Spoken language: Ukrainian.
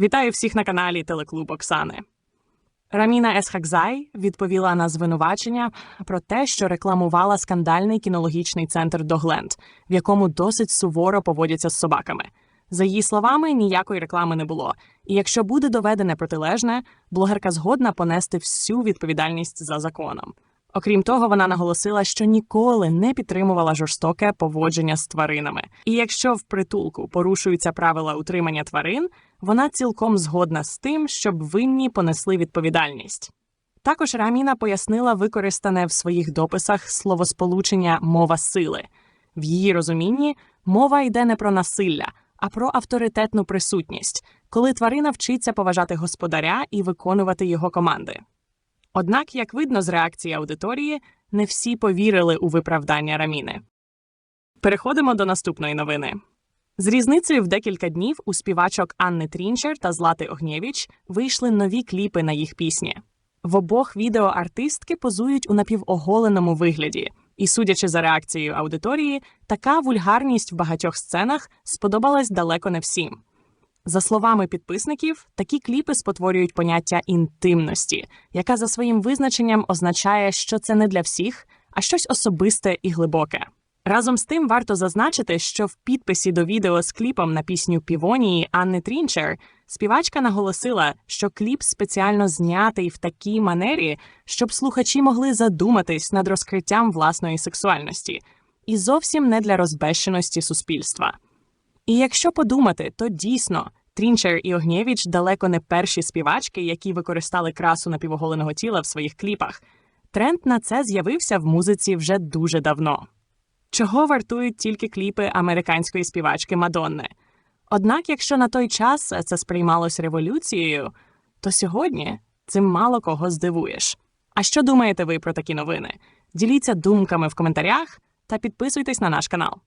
Вітаю всіх на каналі Телеклуб Оксани. Раміна Есхакзай відповіла на звинувачення про те, що рекламувала скандальний кінологічний центр Догленд, в якому досить суворо поводяться з собаками. За її словами, ніякої реклами не було. І якщо буде доведене протилежне, блогерка згодна понести всю відповідальність за законом. Окрім того, вона наголосила, що ніколи не підтримувала жорстоке поводження з тваринами. І якщо в притулку порушуються правила утримання тварин, вона цілком згодна з тим, щоб винні понесли відповідальність. Також Раміна пояснила використане в своїх дописах словосполучення мова сили. В її розумінні мова йде не про насилля, а про авторитетну присутність, коли тварина вчиться поважати господаря і виконувати його команди. Однак, як видно з реакції аудиторії, не всі повірили у виправдання Раміни. Переходимо до наступної новини. З різницею в декілька днів у співачок Анни Трінчер та Злати Огнєвіч вийшли нові кліпи на їх пісні. В обох відео артистки позують у напівоголеному вигляді, і, судячи за реакцією аудиторії, така вульгарність в багатьох сценах сподобалась далеко не всім. За словами підписників, такі кліпи спотворюють поняття інтимності, яка за своїм визначенням означає, що це не для всіх, а щось особисте і глибоке. Разом з тим варто зазначити, що в підписі до відео з кліпом на пісню Півонії Анни Трінчер співачка наголосила, що кліп спеціально знятий в такій манері, щоб слухачі могли задуматись над розкриттям власної сексуальності, і зовсім не для розбещеності суспільства. І якщо подумати, то дійсно Трінчер і Огнєвіч далеко не перші співачки, які використали красу напівоголеного тіла в своїх кліпах. Тренд на це з'явився в музиці вже дуже давно. Чого вартують тільки кліпи американської співачки Мадонни? Однак, якщо на той час це сприймалось революцією, то сьогодні цим мало кого здивуєш. А що думаєте ви про такі новини? Діліться думками в коментарях та підписуйтесь на наш канал.